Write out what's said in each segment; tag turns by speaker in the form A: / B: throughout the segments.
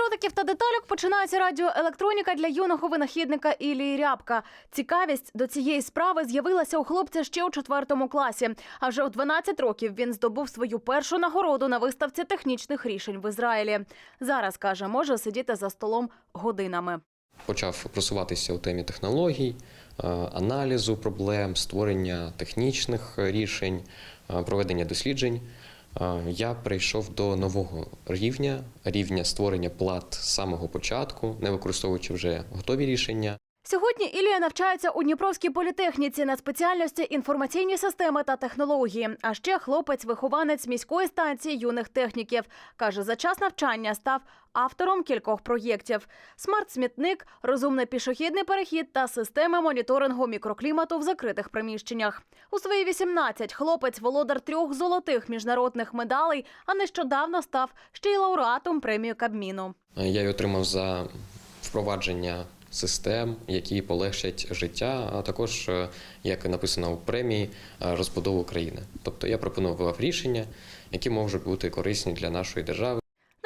A: дротиків та деталюк починається радіоелектроніка для юного винахідника Ілії Рябка. Цікавість до цієї справи з'явилася у хлопця ще у четвертому класі. А вже у 12 років він здобув свою першу нагороду на виставці технічних рішень в Ізраїлі. Зараз каже, може сидіти за столом годинами.
B: почав просуватися у темі технологій, е, аналізу проблем, створення технічних рішень, е, проведення досліджень. Я прийшов до нового рівня, рівня створення плат з самого початку, не використовуючи вже готові рішення.
A: Сьогодні Ілія навчається у Дніпровській політехніці на спеціальності інформаційні системи та технології. А ще хлопець-вихованець міської станції юних техніків. Каже, за час навчання став автором кількох проєктів: смарт-смітник, розумний пішохідний перехід та системи моніторингу мікроклімату в закритих приміщеннях. У свої 18 хлопець володар трьох золотих міжнародних медалей, а нещодавно став ще й лауреатом премії Кабміну.
B: Я її отримав за впровадження систем, які полегшать життя, а також, е, як написано у премії, е, розбудову країни. Тобто я пропонував рішення, які можуть бути корисні для нашої держави.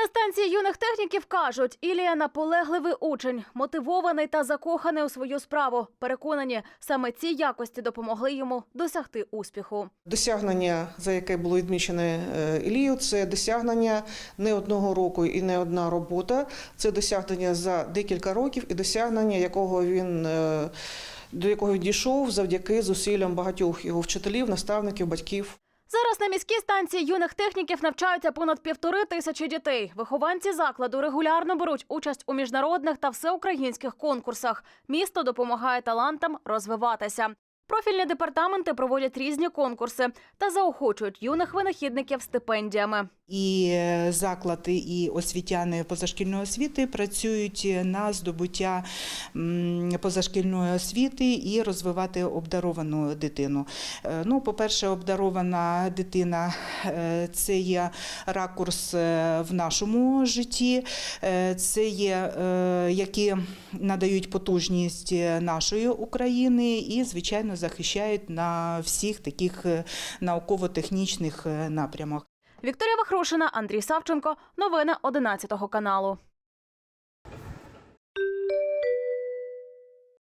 A: На станції юних техніків кажуть, Ілія наполегливий учень, мотивований та закоханий у свою справу. Переконані, саме ці якості допомогли йому досягти успіху.
C: Досягнення, за яке було відмічене е, Ілію, це досягнення не одного року і не одна робота. Це досягнення за декілька років і досягнення, якого він е, до якого дійшов завдяки зусиллям багатьох його вчителів, наставників, батьків.
A: Зараз на міській станції юних техніків навчаються понад півтори тисячі дітей. Вихованці закладу регулярно беруть участь у міжнародних та всеукраїнських конкурсах. Місто допомагає талантам розвиватися. Профільні департаменти проводять різні конкурси та заохочують юних винахідників стипендіями.
D: І е, заклади, і освітяни позашкільної освіти працюють на здобуття позашкільної освіти і розвивати обдаровану дитину. Е, Ну, по-перше, обдарована дитина е, це є ракурс в нашому житті, це є які надають потужність нашої України і, звичайно, захищають на всіх таких е, науково-технічних е, напрямах.
A: Вікторія Вахрушина, Андрій Савченко. Новини 11 каналу.